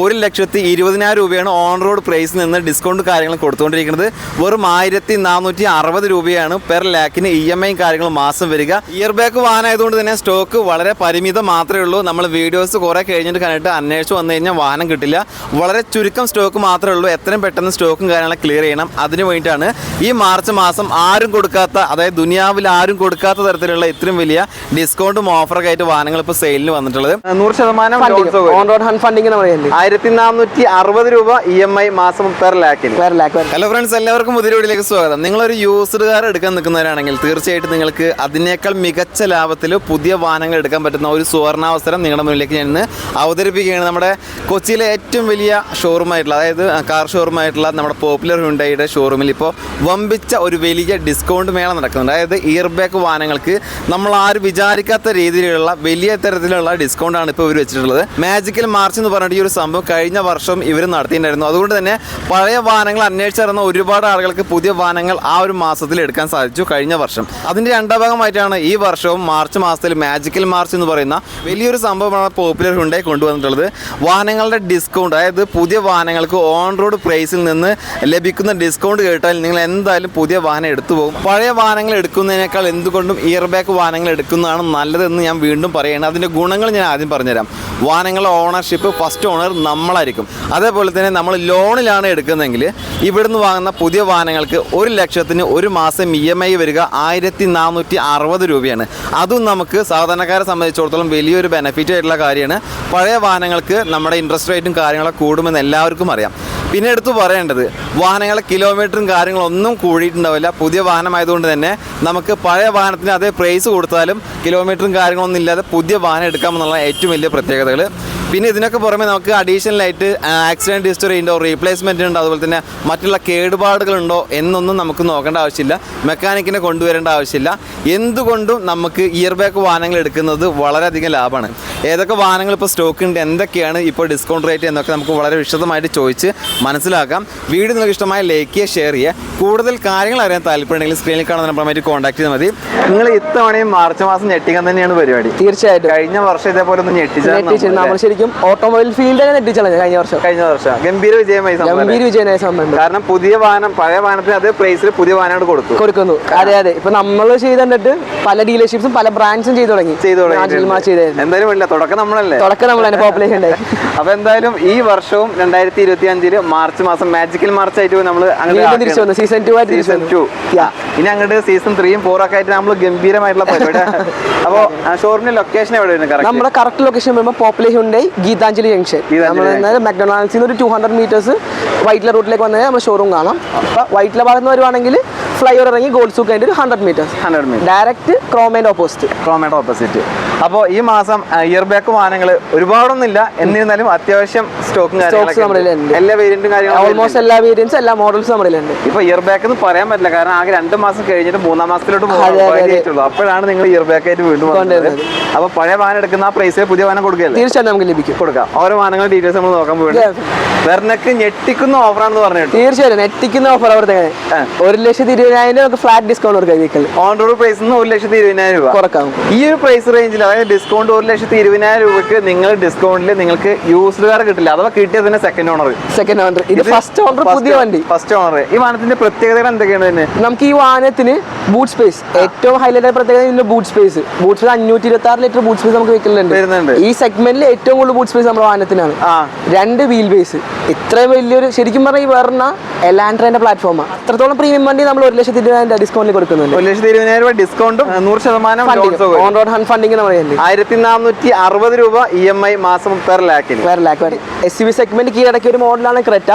ഒരു ലക്ഷത്തി ഇരുപതിനായിരം രൂപയാണ് ഓൺ റോഡ് പ്രൈസിൽ നിന്ന് ഡിസ്കൗണ്ട് കാര്യങ്ങൾ കൊടുത്തുകൊണ്ടിരിക്കുന്നത്. വെറും ആയിരത്തി നാനൂറ്റി അറുപത് രൂപയാണ് പെർ ലാക്കിന് ഇ എം ഐ കാര്യങ്ങൾ മാസം വരിക. ഇയർ ബാക്ക് വാഹനമായതുകൊണ്ട് തന്നെ സ്റ്റോക്ക് വളരെ പരിമിതം മാത്രമേ ഉള്ളൂ. നമ്മൾ വീഡിയോസ് കുറേ കഴിഞ്ഞിട്ട് കണ്ടിട്ട് അന്വേഷിച്ച് വന്നു കഴിഞ്ഞാൽ വാഹനം കിട്ടില്ല. വളരെ ചുരുക്കം സ്റ്റോക്ക് മാത്രമേ ഉള്ളൂ. എത്രയും പെട്ടെന്ന് സ്റ്റോക്കും കാര്യങ്ങളും ക്ലിയർ ചെയ്യണം. അതിന് വേണ്ടിയിട്ടാണ് ഈ മാർച്ച് മാസം ആരും കൊടുക്കാത്ത അതായത് ദുനിയാവിൽ ആരും കൊടുക്കാത്ത തരത്തിലുള്ള ഇത്രയും വലിയ ഡിസ്കൗണ്ടും ഓഫറൊക്കെ ആയിട്ട് വാഹനങ്ങൾ ഇപ്പോൾ സെയിലിന് വന്നിട്ടുള്ളത്. നൂറ് ശതമാനം loan ഓൺ റോഡ് ഹൺ ഫണ്ടിങ് എന്ന് പറയുന്നത്. ആയിരത്തി നാനൂറ്റി അറുപത് രൂപ ഇ എം ഐ മാസം പെർ ലാക്കിന്. വേറെ ലാക്ക് ഹലോ ഫ്രണ്ട്സ് എല്ലാവർക്കും പുതിയ സ്വാഗതം. സ്വാഗതം നിങ്ങളൊരു യൂസ്ഡ് കാർ എടുക്കാൻ നിൽക്കുന്നവരാണെങ്കിൽ തീർച്ചയായിട്ടും നിങ്ങൾക്ക് അതിനേക്കാൾ മികച്ച ലാഭത്തിൽ പുതിയ വാഹനങ്ങൾ എടുക്കാൻ പറ്റുന്ന ഒരു സുവർണാവസരം നിങ്ങളുടെ മുന്നിലേക്ക് ഞാൻ ഇന്ന് അവതരിപ്പിക്കുകയാണ്. നമ്മുടെ കൊച്ചിയിലെ ഏറ്റവും വലിയ ഷോറൂമായിട്ടുള്ള അതായത് കാർ ഷോറൂമായിട്ടുള്ള നമ്മുടെ പോപ്പുലർ ഹുണ്ടായിയുടെ ഷോറൂമിൽ ഇപ്പോൾ വമ്പിച്ച ഒരു വലിയ ഡിസ്കൗണ്ട് മേള നടക്കുന്നുണ്ട്. അതായത് ഇയർ ബാക്ക് വാഹനങ്ങൾക്ക് നമ്മൾ ആരും വിചാരിക്കാത്ത രീതിയിലുള്ള വലിയ തരത്തിലുള്ള ഡിസ്കൗണ്ടാണ് ഇപ്പോൾ ഇവർ വെച്ചിട്ടുള്ളത്. മാജിക്കൽ മാർച്ച് എന്ന് പറഞ്ഞിട്ട് ഈ ഒരു സംഭവം കഴിഞ്ഞ വർഷം ഇവർ നടത്തിയിട്ടുണ്ടായിരുന്നു. അതുകൊണ്ട് തന്നെ പഴയ വാഹനങ്ങൾ അന്വേഷിച്ചിരുന്ന ഒരുപാട് ആളുകൾക്ക് പുതിയ വാഹനങ്ങൾ ആ ഒരു മാസത്തിൽ എടുക്കാൻ സാധിച്ചു കഴിഞ്ഞ വർഷം. അതിന്റെ രണ്ടാം ഭാഗമായിട്ടാണ് ഈ വർഷവും മാർച്ച് മാസത്തിൽ മാജിക്കൽ മാർച്ച് എന്ന് പറയുന്ന വലിയൊരു സംഭവമാണ് പോപ്പുലർ ഹുണ്ടായി കൊണ്ടുവന്നിട്ടുള്ളത്. വാഹനങ്ങളുടെ ഡിസ്കൗണ്ട് അതായത് പുതിയ വാഹനങ്ങൾക്ക് ഓൺ റോഡ് പ്രൈസിൽ നിന്ന് ലഭിക്കുന്ന ഡിസ്കൗണ്ട് കേട്ടാൽ നിങ്ങൾ എന്തായാലും പുതിയ വാഹനം എടുത്തു പോകും. പഴയ വാഹനങ്ങൾ എടുക്കുന്നതിനേക്കാൾ എന്തുകൊണ്ടും ഇയർ ബാക്ക് വാഹനങ്ങൾ എടുക്കുന്നതാണ് നല്ലതെന്ന് ഞാൻ വീണ്ടും പറയുകയാണ് അതിന്റെ ഗുണങ്ങൾ ഞാൻ ആദ്യം പറഞ്ഞുതരാം. വാഹനങ്ങളുടെ ഓണർഷിപ്പ് ഫസ്റ്റ് ഓണർ നമ്മളായിരിക്കും. അതേപോലെ തന്നെ നമ്മൾ ലോണിലാണ് എടുക്കുന്നതെങ്കിൽ ഇവിടുന്ന് വാങ്ങുന്ന പുതിയ വാഹനങ്ങൾക്ക് ഒരു ലക്ഷത്തിന് ഒരു മാസം ഇ എം ഐ വരിക ആയിരത്തി നാനൂറ്റി അറുപത് രൂപയാണ്. അതും നമുക്ക് സാധാരണക്കാരെ സംബന്ധിച്ചിടത്തോളം വലിയൊരു ബെനിഫിറ്റ് ആയിട്ടുള്ള കാര്യമാണ്. പഴയ വാഹനങ്ങൾക്ക് നമ്മുടെ ഇൻട്രസ്റ്റ് റേറ്റും കാര്യങ്ങളൊക്കെ കൂടുമെന്ന് എല്ലാവർക്കും അറിയാം. പിന്നെ എടുത്തു പറയേണ്ടത് വാഹനങ്ങളെ കിലോമീറ്ററും കാര്യങ്ങളൊന്നും കൂടിയിട്ടുണ്ടാവില്ല. പുതിയ വാഹനമായതുകൊണ്ട് തന്നെ നമുക്ക് പഴയ വാഹനത്തിന് അതേ പ്രൈസ് കൊടുത്താലും കിലോമീറ്ററും കാര്യങ്ങളൊന്നും ഇല്ലാതെ പുതിയ വാഹനം എടുക്കാമെന്നുള്ള ഏറ്റവും വലിയ പ്രത്യേകതകൾ. പിന്നെ ഇതിനൊക്കെ പുറമെ നമുക്ക് അഡീഷണൽ ആയിട്ട് ആക്സിഡന്റ് ഹിസ്റ്ററി ഉണ്ടോ റീപ്ലേസ്മെന്റ് ഉണ്ടോ അതുപോലെ തന്നെ മറ്റുള്ള കേടുപാടുകളുണ്ടോ എന്നൊന്നും നമുക്ക് നോക്കേണ്ട ആവശ്യമില്ല. മെക്കാനിക്കിനെ കൊണ്ടുവരേണ്ട ആവശ്യമില്ല. എന്തുകൊണ്ടും നമുക്ക് ഇയർ ബാക്ക് വാഹനങ്ങൾ എടുക്കുന്നത് വളരെയധികം ലാഭമാണ്. ഏതൊക്കെ വാഹനങ്ങൾ ഇപ്പോൾ സ്റ്റോക്ക് ഉണ്ട് എന്തൊക്കെയാണ് ഇപ്പോൾ ഡിസ്കൗണ്ട് റേറ്റ് എന്നൊക്കെ നമുക്ക് വളരെ വിശദമായിട്ട് ചോദിച്ച് മനസ്സിലാക്കാം. വീഡിയോ നിങ്ങൾക്ക് ഇഷ്ടമായ ലൈക്ക് ചെയ്യുക ഷെയർ ചെയ്യുക. കൂടുതൽ കാര്യങ്ങൾ അറിയാൻ താല്പര്യമുണ്ടെങ്കിൽ സ്ക്രീനിൽ കാണുന്ന നമ്പറുമായിട്ട് കോൺടാക്ട് ചെയ്താൽ മതി. നിങ്ങൾ ഇത്തവണയും മാർച്ച് മാസം ഞെട്ടിക്കാൻ തന്നെയാണ് പരിപാടി. തീർച്ചയായിട്ടും. കഴിഞ്ഞ വർഷം ഇതേപോലെ ഒന്ന് ഞെട്ടിച്ചു നമ്മൾ ശരിക്കും ഓട്ടോമൊബൈൽ ഫീൽഡ് തന്നെ കഴിഞ്ഞ വർഷം. കഴിഞ്ഞ വർഷം. ഗംഭീര വിജയമായി ഗംഭീര വിജയമായി സംഭവം. കാരണം പുതിയ വാഹനം പഴയ വാഹനത്തിന് അതേ പ്രൈസിൽ പുതിയ വാഹനം കൊടുക്കും കൊടുക്കുന്നു. അതെ അതെ. ഇപ്പൊ നമ്മൾ ചെയ്ത് കണ്ടിട്ട് പല ഡീലർഷിപ്സും പല ബ്രാൻഡ്സും ചെയ്തു തുടങ്ങി. ചെയ്തു തുടങ്ങി. എന്തായാലും തുടക്കം നമ്മളല്ലേ? തുടക്കം നമ്മൾ തന്നെ പോപ്പുലേഷൻ ഉണ്ടായി. അപ്പൊ എന്തായാലും ഈ വർഷവും രണ്ടായിരത്തി ഇരുപത്തി അഞ്ചിൽ മാർച്ച് മാസം മാജിക്കൽ മാർച്ച് ആയിട്ട് നമ്മൾ അങ്ങനെ സീസൺ ടു ആയിട്ട് സീസൺ ടു ഇനി അങ്ങോട്ട് സീസൺ ത്രീയും ഫോറും ഒക്കെ ആയിട്ട് നമ്മൾ ഗംഭീരമായിട്ടുള്ള പരിപാടി. അപ്പോൾ ഷോറൂമിന്റെ ലൊക്കേഷൻ കറക്റ്റ് നമ്മുടെ കറക്റ്റ് ലൊക്കേഷൻ വരുമ്പോൾ പോപ്പുലേഷൻ ഉണ്ടായി ഗീതാഞ്ജലി ജംഗ്ഷൻ മെക്ഡൊണാൾഡ്സിൽ നിന്ന് ഒരു ടു ഹൺഡ്രഡ് മീറ്റേഴ്സ് വൈറ്റ്ല റൂട്ടിലേക്ക് വന്നാൽ നമ്മൾ ഷോറൂം കാണാം. അപ്പോൾ വൈറ്റ്ല ഭാഗത്ത് നിന്ന് വരുവാണെങ്കിൽ ഫ്ലൈ ഓവർ ഇറങ്ങി ഗോൾഡ് സൂക്ക് ആയിട്ട് ഒരു hundred meters hundred meter direct ക്രോമേന്റെ opposite ക്രോമേന്റെ ഓപ്പോസിറ്റ് അപ്പോൾ ഈ മാസം ഇയർ ബാക്ക് വാഹനങ്ങൾ ഒരുപാടൊന്നുമില്ല. എന്നിരുന്നാലും അത്യാവശ്യം സ്റ്റോക്കും Stocks എല്ലാ വേരിയന്റും കാര്യങ്ങളും ഓൾമോസ്റ്റ് എല്ലാ വേരിയൻസും എല്ലാ മോഡൽസും നമ്മളിലുണ്ട് ഇപ്പൊ ഇയർ ബാക്ക് എന്ന് പറയാൻ പറ്റില്ല. കാരണം ആകെ രണ്ട് മാസം കഴിഞ്ഞിട്ട് മൂന്നാം മാസത്തിലോട്ട് അതെ, അതെ, അതെ. പോകാൻ അപ്പോഴാണ് നിങ്ങൾ ഇയർ ബാക്ക് ആയിട്ട് വീണ്ടും കൊണ്ടുവരുന്നത്. അപ്പൊ പഴയ വാഹനം എടുക്കുന്ന ആ പ്രൈസിൽ പുതിയ വാഹനം കൊടുക്കുകയല്ലേ? തീർച്ചയായും നമുക്ക് ലഭിക്കും. കൊടുക്കാം. ഓരോ വാഹനങ്ങളുടെ ഡീറ്റെയിൽസ് നമ്മൾ നോക്കാൻ പോകുന്നത് വെർണക്ക് ഞെട്ടിക്കുന്ന ഓഫറാണെന്ന് പറഞ്ഞു തീർച്ചയായും ഞെട്ടിക്കുന്ന ഓഫർ അവിടുത്തെ. ഒരു ലക്ഷത്തി ഇരുപതിനായിരം രൂപ ഫ്ലാറ്റ് ഡിസ്കൗണ്ട് കൊടുക്കാം വീക്കിൽ ഓൺ റോഡ് പ്രൈസ് ഒരു ലക്ഷത്തി ഇരുപതിനായിരം രൂപ. കുറക്കാം. ഈ ഒരു പ്രൈസ് റേഞ്ചിൽ അതായത് ഡിസ്കൗണ്ട് ഒരു ലക്ഷത്തി ഇരുപതിനായിരം രൂപയ്ക്ക് നിങ്ങൾ ഡിസ്കൗണ്ടിൽ നിങ്ങൾക്ക് യൂസ്ഡ് കാർ കിട്ടില്ല. അഥവാ കിട്ടിയത് തന്നെ സെക്കൻഡ് ഓണർ സെക്കൻഡ് ഓണർ ഇത് ഫസ്റ്റ് ഓണർ പുതിയ വണ്ടി. ഫസ്റ്റ് ഓണർ ഈ വാഹനത്തിന്റെ പ്രത്യേകതകൾ എന്തൊക്കെയാണ് തന്നെ? നമുക്ക് ഈ വാഹനത്തിന് ബൂട്ട് സ്പേസ് ഏറ്റവും ഹൈലൈറ്റ് ആയ പ്രത്യേകത ഇതിന്റെ ബൂട്ട് സ്പേസ് ബൂട്ട് സ്പേസ് അഞ്ഞൂറ്റി ഇരുപത്തി ആറ് ലിറ്റർ ബൂട്ട് സ്പേസ് നമുക്ക് വെക്കുന്നുണ്ട് ഈ സെഗ്മെന്റിൽ ഏറ്റവും കൂടുതൽ ബൂട്ട് സ്പേസ് നമ്മുടെ വാഹനത്തിനാണ്. രണ്ട് വീൽ ബേസ് ഇത്രയും വലിയൊരു ശരിക്കും പറഞ്ഞാൽ ഈ വേറെ എലാൻഡ്രന്റെ പ്ലാറ്റ്ഫോമാണ് അത്രത്തോളം പ്രീമിയം വണ്ടി നമ്മൾ ഒരു ലക്ഷത്തി ഇരുപതിനായിരം ഡിസ്കൗണ്ടിൽ കൊടുക്കുന്നുണ്ട്. ഒരു ലക്ഷത്തി ഇരുപതിനായിരം രൂപ ഡിസ്കൗണ്ടും നൂറ് ശതമാനം ഓൺ റോഡ് ഹൺ ഫണ്ടിങ് എന്ന് പറയുന്നത് ആയിരത്തി നാനൂറ്റി അറുപത് രൂപ ഇ എം ഐ മാസം per ലാക്കിന് per lakh S B segment കീഴടക്കിയ ഒരു മോഡലാണ് ക്രെറ്റ.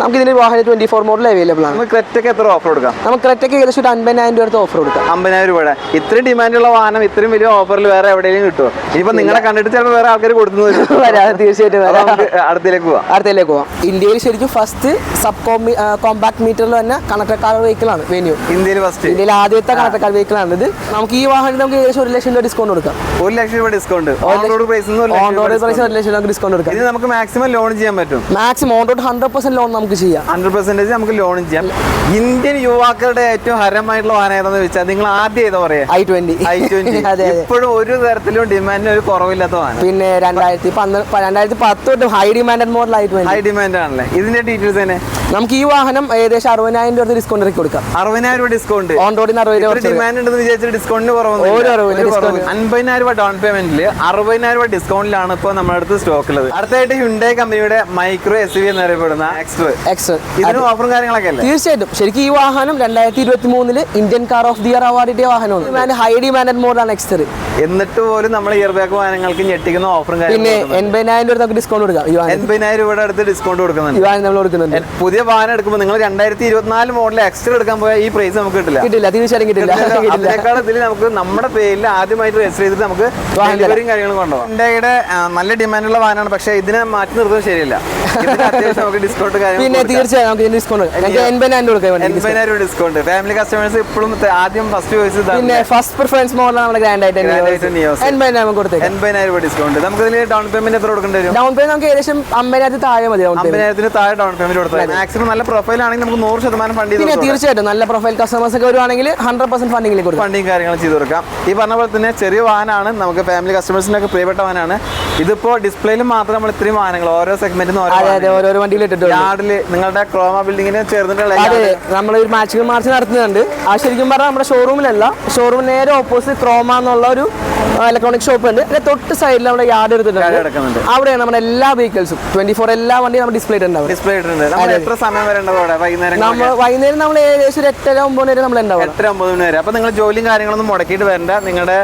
നമുക്ക് ഇതിന് വാഹനം ട്വന്റി ഫോർ മോഡൽ അവൈലബിൾ ആണ് ക്രെറ്റക്ക് എത്ര ഓഫർ കൊടുക്കാം? നമുക്ക് ക്രെറ്റക്ക് ഏകദേശം ഒരു അൻപതിനായിരം രൂപ ഓഫർ കൊടുക്കാം. അമ്പതിനായിരം രൂപയുടെ. ഇത്രയും ഡിമാൻഡുള്ള വാഹനം ഇത്രയും വലിയ ഓഫറിൽ വേറെ എവിടെയെങ്കിലും കിട്ടുമോ ഇനിയിപ്പോ നിങ്ങളെ കണ്ടിട്ട് ചിലപ്പോൾ വേറെ ആൾക്കാർ കൊടുക്കുന്നത് വരാം തീർച്ചയായിട്ടും വരാം. അടുത്തേക്ക് പോവാം. അടുത്തേക്ക് പോവാം. ഇന്ത്യയിൽ ശരിക്കും ഫസ്റ്റ് സബ് കോമ്പാക്ട് മീറ്ററിൽ തന്നെ കണക്ടർ കാർ വെഹിക്കിൾ ആണ് വെന്യൂ ഇന്ത്യയിൽ ഫസ്റ്റ് ഇന്ത്യയിൽ ആദ്യത്തെ കണക്ടർ കാർ വെഹിക്കിൾ ആണ് ഇത്. നമുക്ക് ഈ വാഹനം നമുക്ക് ഏകദേശം ഒരു ലക്ഷം രൂപ ഡിസ്കൗണ്ട് കൊടുക്കാം. ഒരു ലക്ഷം രൂപ discount on road price on road price ഒരു ലക്ഷം രൂപ ഡിസ്കൗണ്ട് കൊടുക്കാം. ഇത് നമുക്ക് മാക്സിമം ലോൺ ചെയ്യാൻ പറ്റും. Maximum on road hundred percent loan നമുക്ക് ചെയ്യാം. ഹൺഡ്രഡ് പെർസെന്റേജ് നമുക്ക് ലോൺ ചെയ്യാം. ഇന്ത്യൻ യുവാക്കളുടെ ഏറ്റവും ഹരമായിട്ടുള്ള വാഹനം ഏതാന്ന് വെച്ചാൽ നിങ്ങൾ ആദ്യം ഏതാ പറയാ? ഐ ട്വന്റി ഐ ട്വന്റി ഇപ്പോഴും ഒരു തരത്തിലും ഡിമാൻഡിന് ഒരു കുറവില്ലാത്ത വാഹനം. പിന്നെ രണ്ടായിരത്തി പന്ത്രണ്ട് രണ്ടായിരത്തി പത്ത് തൊട്ട് high demand model I twenty high demand ആണല്ലേ? ഇതിന്റെ ഡീറ്റെയിൽസ് തന്നെ നമുക്ക് ഈ വാഹനം ഏകദേശം അറുപതിനായിരം രൂപ ഡിസ്കൗണ്ട് ഇറക്കി കൊടുക്കാം. അറുപതിനായിരം രൂപ ഡിസ്കൗണ്ട് ഓൺ റോഡിന് അറുപത് രൂപ ഡിമാൻഡ് ഉണ്ടെന്ന് വിചാരിച്ച ഡിസ്കൗണ്ടിന്. അൻപതിനായിരം രൂപ ഡൗൺ പേയ്മെന്റിൽ അറുപതിനായിരം രൂപ ഡിസ്കൗണ്ടിലാണ് ഇപ്പോൾ നമ്മുടെ അടുത്ത് സ്റ്റോക്ക് ഉള്ളത് അടുത്തായിട്ട് ഹുണ്ടായി കമ്പനിയുടെ മൈക്രോ എസ് വി എന്നറിയപ്പെടുന്ന എക്സ് ഇതിന് ഓഫറും കാര്യങ്ങളൊക്കെ അല്ലേ? തീർച്ചയായിട്ടും. ശരിക്കും ഈ വാഹനം രണ്ടായിരത്തി ഇരുപത്തി മൂന്നിൽ Indian car of the year അവാർഡിന്റെ വാഹനമാണ്. ഹൈ ഡിമാൻഡ് മോഡലാണ് എക്സ്റ്റർ എന്നിട്ട് പോലും നമ്മൾ ഇയർ ബാക്ക് വാഹനങ്ങൾക്ക് ഞെട്ടിക്കുന്ന ഓഫറും പിന്നെ കാര്യങ്ങളും എൺപതിനായിരം രൂപ നമുക്ക് ഡിസ്കൗണ്ട് കൊടുക്കാം എൺപതിനായിരം രൂപയുടെ അടുത്ത് ഡിസ്കൗണ്ട് കൊടുക്കുന്നുണ്ട്. നമ്മൾ കൊടുക്കുന്നുണ്ട്. പുതിയ വാഹനം എടുക്കുമ്പോൾ നിങ്ങൾ രണ്ടായിരത്തി ഇരുപത്തിനാല് മോഡൽ എക്സ്ട്രാ എടുക്കാൻ പോയാൽ ഈ പ്രൈസ് നമുക്ക് കിട്ടില്ല. കിട്ടില്ല തീർച്ചയായും കിട്ടില്ല. അതിനേക്കാൾ ഇതിൽ നമുക്ക് നമ്മുടെ പേരിൽ ആദ്യമായിട്ട് രജിസ്റ്റർ ചെയ്തിട്ട് നമുക്ക്. ഡെലിവറിയും കാര്യങ്ങളും കൊണ്ടുപോകാം. ഹുണ്ടായിയുടെ നല്ല ഡിമാൻഡുള്ള വാഹനമാണ് പക്ഷേ ഇതിനെ മാറ്റി നിർത്തുന്നത് ശരിയല്ല. പിന്നെ തീർച്ചയായും നമുക്ക് ഇതിന് ഡിസ്കൗണ്ട് എൺപതിനായിരം രൂപ എൺപതിനായിരം രൂപ ഡിസ്കൗണ്ട് ഫാമിലി കസ്റ്റമേഴ്സ് ഇപ്പോഴും ആദ്യം ഫസ്റ്റ് ചോയ്സ് പിന്നെ ഫസ്റ്റ് പ്രിഫറൻസ് മോഡലാണ് നമ്മുടെ ഗ്രാൻഡ് ആയിട്ട് എൺപതിനായിരം രൂപ ഡിസ്കൗണ്ട് നമുക്ക് ഇതിൽ ഡൗൺ പേയ്മെന്റ് എത്ര കൊടുക്കേണ്ടി വരും? ഡൗൺ പേയ്മെന്റ് നമുക്ക് ഏകദേശം അമ്പതിനായിരത്തി താഴെ മതി അമ്പതിനായിരത്തിന് താഴെ ഡൗൺ പേയ്മെന്റ് കൊടുത്താൽ മാക്സിമം നല്ല പ്രൊഫൈൽ ആണെങ്കിൽ നമുക്ക് നൂറ് ശതമാനം ഫണ്ട് പിന്നെ. തീർച്ചയായിട്ടും നല്ല പ്രൊഫൈൽ കസ്റ്റമേഴ്സ് ഒക്കെ വരുവാണെങ്കിൽ ഹൺഡ്രഡ് പെർസെന്റ് ഫണ്ടിങ്ങിലേക്ക് കൊടുക്കാം. ഫണ്ടിങ് കാര്യങ്ങൾ ചെയ്തു കൊടുക്കാം. ഈ പറഞ്ഞ പോലെ തന്നെ ചെറിയ വാഹനമാണ് നമുക്ക് ഫാമിലി കസ്റ്റമേഴ്സിനൊക്കെ പ്രിയപ്പെട്ട വാഹനമാണ്. ഇതിപ്പോ ഡിസ്പ്ലേയിൽ മാത്രം നമ്മൾ ഇത്രയും വാഹനങ്ങൾ ഓരോ സെഗ്മെന്റിന് ഓരോ അതെ അതെ ഓരോരോ വണ്ടിയിൽ ഇട്ടിട്ട് യാർഡിൽ നിങ്ങളുടെ ക്രോമ ബിൽഡിങ്ങിന് ചേർന്നിട്ടുള്ള അതെ yard. നമ്മൾ ഒരു മാച്ചിങ് മാർച്ച് നടത്തുന്നുണ്ട്. ആ ശരിക്കും പറഞ്ഞാൽ നമ്മുടെ ഷോറൂമിലല്ല ഷോറൂമിന് നേരെ ഓപ്പോസിറ്റ് ക്രോമ എന്നുള്ള ഒരു ഇലക്ട്രോണിക് ഷോപ്പ് ഉണ്ട്. അതിന്റെ തൊട്ട് സൈഡിൽ നമ്മുടെ യാർഡ് എടുത്തിട്ടുണ്ട് അവിടെ അവിടെയാണ് നമ്മുടെ എല്ലാ വെഹിക്കിൾസും ട്വന്റി ഫോർ എല്ലാ വണ്ടിയും നമ്മൾ ഡിസ്പ്ലേ ഉണ്ടാവും ഡിസ്പ്ലേ എത്ര സമയം വരെ വൈകുന്നേരം നമ്മൾ വൈകുന്നേരം നമ്മൾ ഏകദേശം ഒരു എട്ടര ഒമ്പത് വരെ നമ്മൾ ഉണ്ടാവും എട്ടര ഒമ്പത് മണി വരെ. അപ്പൊ നിങ്ങൾ ജോലിയും കാര്യങ്ങളൊന്നും മുടക്കിയിട്ട് വരണ്ട. നിങ്ങളുടെ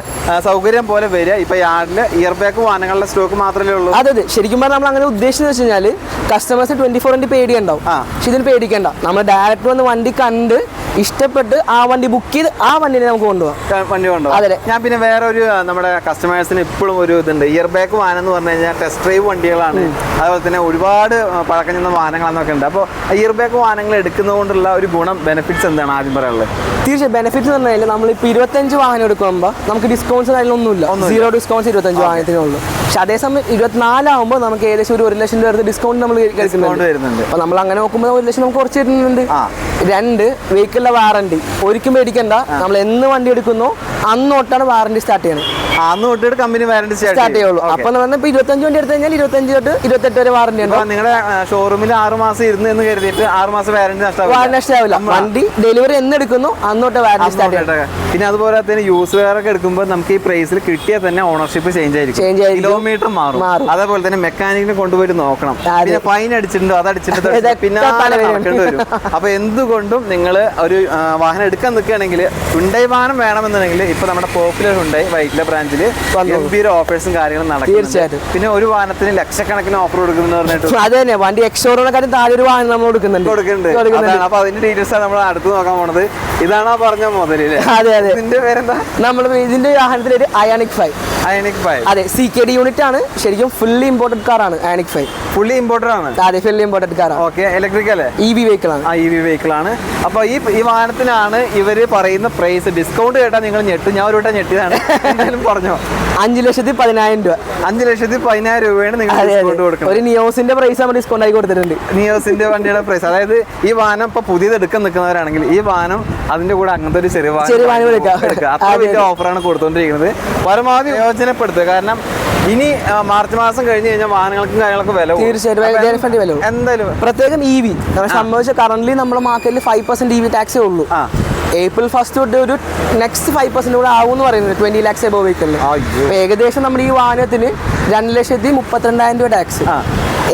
സൗകര്യം പോലെ വരിക. ഇപ്പൊ യാർഡിൽ ഇയർ ബാക്ക് വാഹനങ്ങളുടെ സ്റ്റോക്ക് മാത്രമേ ഉള്ളൂ. അതെ അതെ. ശരിക്കും പറഞ്ഞാൽ നമ്മൾ അങ്ങനെ ഉദ്ദേശിച്ചത് വെച്ച് കഴിഞ്ഞാൽ കസ്റ്റമേഴ്സ് ട്വന്റി ഫോർ ഇന്റ് പേടിയുണ്ടാവും. പക്ഷെ ഇതിന് പേടിക്കണ്ട. നമ്മൾ ഡയറക്റ്റ് വന്ന് വണ്ടി കണ്ട് ഇഷ്ടപ്പെട്ട് ആ വണ്ടി ബുക്ക് ചെയ്ത് ആ വണ്ടിനെ നമുക്ക് കൊണ്ടുപോകാം. വണ്ടി കൊണ്ടുപോകാം. അതെ. ഞാൻ പിന്നെ വേറെ ഒരു നമ്മുടെ കസ്റ്റമേഴ്സിന് ഇപ്പോഴും ഒരു ഇതുണ്ട്. ഇയർ ബാക്ക് വാഹനം എന്ന് പറഞ്ഞു കഴിഞ്ഞാൽ ടെസ്റ്റ് ഡ്രൈവ് വണ്ടികളാണ്. അതുപോലെ തന്നെ ഒരുപാട് പഴക്കം ചെന്ന വാഹനങ്ങളെന്നൊക്കെ ഉണ്ട്. അപ്പോൾ ഇയർ ബാക്ക് വാഹനങ്ങൾ എടുക്കുന്നതുകൊണ്ടുള്ള ഒരു ഗുണം ബെനിഫിറ്റ്സ് എന്താണ് ആദ്യം പറയാനുള്ളത്? തീർച്ചയായും ബെനിഫിറ്റ്സ് എന്ന് പറഞ്ഞാൽ നമ്മളിപ്പോൾ ഇരുപത്തഞ്ച് വാഹനം എടുക്കുമ്പോൾ നമുക്ക് ഡിസ്കൗണ്ട്സ് കാര്യങ്ങളൊന്നുമില്ല സീറോ ഡിസ്കൗണ്ട്സ് ഇരുപത്തഞ്ച് വാഹനത്തിനുള്ളൂ പക്ഷെ അതേസമയം ഇരുപത്തിനാലാകുമ്പോൾ നമുക്ക് ഏകദേശം ഒരു ഒരു ലക്ഷം രൂപ ഡിസ്കൗണ്ട് നമ്മൾ വരുന്നുണ്ട്. അപ്പോൾ നമ്മൾ അങ്ങനെ നോക്കുമ്പോൾ ഒരു ലക്ഷം നമുക്ക് കുറച്ച് തരുന്നുണ്ട്. രണ്ട് രണ്ട് വെഹിക്കിളിന്റെ വാറണ്ടി ഒരിക്കലും പേടിക്കണ്ട. നമ്മൾ എന്ന് വണ്ടി എടുക്കുന്നോ അന്ന് തൊട്ടാണ് വാറണ്ടി സ്റ്റാർട്ട് ചെയ്യുന്നത് ആ, അന്ന് തൊട്ടിട്ട് കമ്പനി വാറണ്ടി സ്റ്റാർട്ട് ചെയ്യുള്ളൂ. അപ്പൊ ഇപ്പൊ ഇരുപത്തഞ്ച് വണ്ടി എടുത്തു കഴിഞ്ഞാൽ ഇരുപത്തഞ്ച് തൊട്ട് ഇരുപത്തെട്ട് വരെ വാറണ്ടി ഉണ്ട്. നിങ്ങളുടെ ഷോറൂമിൽ ആറ് മാസം ഇരുന്ന് എന്ന് കരുതിയിട്ട് ആറ് മാസം വാറണ്ടി നഷ്ടമാവില്ല വണ്ടി ഡെലിവറി എന്ന് എടുക്കുന്നു അന്ന് തൊട്ട് വാറണ്ടി സ്റ്റാർട്ട് ചെയ്യണം. പിന്നെ അതുപോലെ തന്നെ യൂസ് ഒക്കെ എടുക്കുമ്പോൾ നമുക്ക് ഈ പ്രൈസിൽ കിട്ടിയാൽ തന്നെ ഓണർഷിപ്പ് ചേഞ്ച് ആയിരിക്കും. കിലോമീറ്റർ മാറും. അതേപോലെ തന്നെ മെക്കാനിക്കിനെ കൊണ്ടുപോയിട്ട് നോക്കണം. പിന്നെ ഫൈൻ അടിച്ചിട്ടുണ്ടോ അത് അടിച്ചിട്ടുണ്ടോ പിന്നെ വരും. അപ്പൊ എന്തുകൊണ്ടും നിങ്ങൾ ഒരു ആ, വാഹനം എടുക്കാൻ നിൽക്കുകയാണെങ്കിൽ ഹുണ്ടായി വാഹനം വേണമെന്നുണ്ടെങ്കിൽ ഇപ്പൊ നമ്മുടെ പോപ്പുലർ ഹുണ്ടായി വൈറ്റില ബ്രാഞ്ചിൽ വന്നോളൂ. ഗംഭീര ഓഫേഴ്സും കാര്യങ്ങളും നടക്കും തീർച്ചയായിട്ടും. പിന്നെ ഒരു വാഹനത്തിന് ലക്ഷക്കണക്കിന് ഓഫർ കൊടുക്കുന്നു പറഞ്ഞിട്ട് അത് തന്നെ വണ്ടി എക്സോറിനെക്കാട്ടും താഴെ ഒരു വാഹനം നമ്മൾ കൊടുക്കുന്നുണ്ട്. കൊടുക്കുന്നുണ്ട്. അപ്പൊ അതിന്റെ ഡീറ്റെയിൽസ് ആണ് നമ്മൾ അടുത്ത് നോക്കാൻ പോണത്. ഇതാണ് പറഞ്ഞ മുതലല്ലേ അതെ അതെ. ഇതിന്റെ പേരെന്താ? നമ്മൾ ഇതിന്റെ വാഹനത്തിൽ ഒരു അയാനിക് ഫൈവ് ഫൈവ് അതെ സി കെ ഡി യൂണിറ്റ് ആണ്. ശരിക്കും ഫുള്ളി ഇമ്പോർട്ടഡ് കാർ ആണ് ആനിക് ഫൈവ് ഫുള്ളി ഇമ്പോർട്ടഡ് ആണ്? അതെ ഫുള്ളി ഇമ്പോർട്ടഡ് കാറാണ് ഓക്കെ ഇലക്ട്രിക് അല്ലേ? ഇ വി വെഹിക്കിൾ ആണ്. ഇ വി വെഹിക്കിൾ ആണ്. അപ്പൊ ഈ ഈ വാഹനത്തിനാണ് ഇവർ പറയുന്ന പ്രൈസ് ഡിസ്കൗണ്ട് കേട്ടാൽ നിങ്ങൾ ഞെട്ടും. ഞാൻ ഒരു വട്ടം ഞെട്ടിയതാണ്. എന്തായാലും പറഞ്ഞോ. അഞ്ച് ലക്ഷത്തി പതിനായിരം രൂപ. അഞ്ച് ലക്ഷത്തി പതിനായിരം രൂപയാണ് നിങ്ങൾ ഡിസ്കൗണ്ട് കൊടുക്കുന്നത്. ഒരു നിയോസിന്റെ പ്രൈസ് നമ്മൾ ഡിസ്കൗണ്ട് ആയി കൊടുത്തിട്ടുണ്ട്. നിയോസിന്റെ വണ്ടിയുടെ പ്രൈസ് അതായത് ഈ വാഹനം ഇപ്പൊ പുതിയത് എടുക്കാൻ നിൽക്കുന്നവരാണെങ്കിൽ ഈ വാഹനം അതിന്റെ കൂടെ അങ്ങനത്തെ ഒരു ചെറിയ വാഹനം. അത്ര വലിയ ഓഫറാണ് കൊടുത്തോണ്ടിരിക്കുന്നത്. പരമാവധി പ്രയോജനപ്പെടുത്തുക കാരണം ഇനി മാർച്ച് മാസം കഴിഞ്ഞ് കഴിഞ്ഞാൽ വാഹനങ്ങൾക്കും കാര്യങ്ങൾക്കും വില. തീർച്ചയായിട്ടും വില. എന്തായാലും പ്രത്യേകം ഇ വി സംഭവിച്ച കറന്റ് നമ്മുടെ മാർക്കറ്റിൽ ഫൈവ് പെർസെന്റ് ഇ വി ടാക്സേ ഉള്ളൂ. ഏപ്രിൽ ഫസ്റ്റ് തൊട്ട് ഒരു നെക്സ്റ്റ് ഫൈവ് പെർസെന്റ് കൂടെ ആവും എന്ന് പറയുന്നത് ട്വന്റി ലാക്സ് എബോ വെഹിക്കലിന്. ഏകദേശം നമ്മുടെ ഈ വാഹനത്തിന് രണ്ട് ലക്ഷത്തി മുപ്പത്തിരണ്ടായിരം രൂപ ടാക്സ്.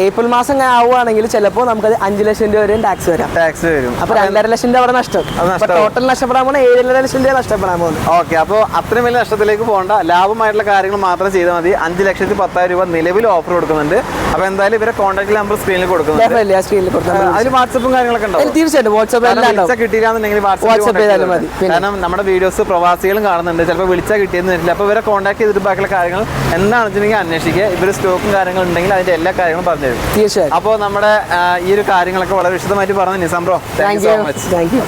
ഏപ്രിൽ മാസം അങ്ങനെ ആവുകയാണെങ്കിൽ ചിലപ്പോൾ നമുക്കത് അഞ്ച് ലക്ഷം രൂപ വരെയും ടാക്സ് വരാം. ടാക്സ് വരും. അപ്പൊ രണ്ടര ലക്ഷം രൂപ അവിടെ നഷ്ടം. ടോട്ടൽ നഷ്ടപ്പെടാൻ പോകുന്ന ഏഴര ലക്ഷം രൂപ നഷ്ടപ്പെടാൻ പോകുന്നത് ഓക്കെ അപ്പോൾ അത്രയും വലിയ നഷ്ടത്തിലേക്ക് പോകണ്ട. ലാഭമായിട്ടുള്ള കാര്യങ്ങൾ മാത്രം ചെയ്താൽ മതി. അഞ്ച് ലക്ഷത്തി പത്തായിരം രൂപ നിലവിൽ ഓഫർ കൊടുക്കുന്നുണ്ട്. അപ്പോൾ എന്തായാലും ഇവരെ കോൺടാക്ട് നമ്പർ സ്ക്രീനിൽ കൊടുക്കുന്നുണ്ട്. സ്ക്രീനിൽ അതിൽ വാട്സപ്പും കാര്യങ്ങളൊക്കെ ഉണ്ടാവും. തീർച്ചയായിട്ടും വാട്സപ്പ് കിട്ടിയില്ലാന്നുണ്ടെങ്കിൽ വാട്സപ്പ് ചെയ്താലും മതി. കാരണം നമ്മുടെ വീഡിയോസ് പ്രവാസികളും കാണുന്നുണ്ട്. ചിലപ്പോൾ വിളിച്ചാൽ കിട്ടിയെന്ന് വരില്ല. അപ്പോൾ ഇവരെ കോൺടാക്ട് ചെയ്തിട്ട് ബാക്കിയുള്ള കാര്യങ്ങൾ എന്താണെന്ന് വെച്ചിട്ടുണ്ടെങ്കിൽ അന്വേഷിക്കുക. ഇവർ സ്റ്റോക്കും കാര്യങ്ങളും ഉണ്ടെങ്കിൽ അതിന്റെ എല്ലാ കാര്യങ്ങളും പറഞ്ഞു തരും തീർച്ചയായും അപ്പോൾ നമ്മുടെ ഈ ഒരു കാര്യങ്ങളൊക്കെ വളരെ വിശദമായിട്ട് പറഞ്ഞു. Nizam bro thank you so much thank you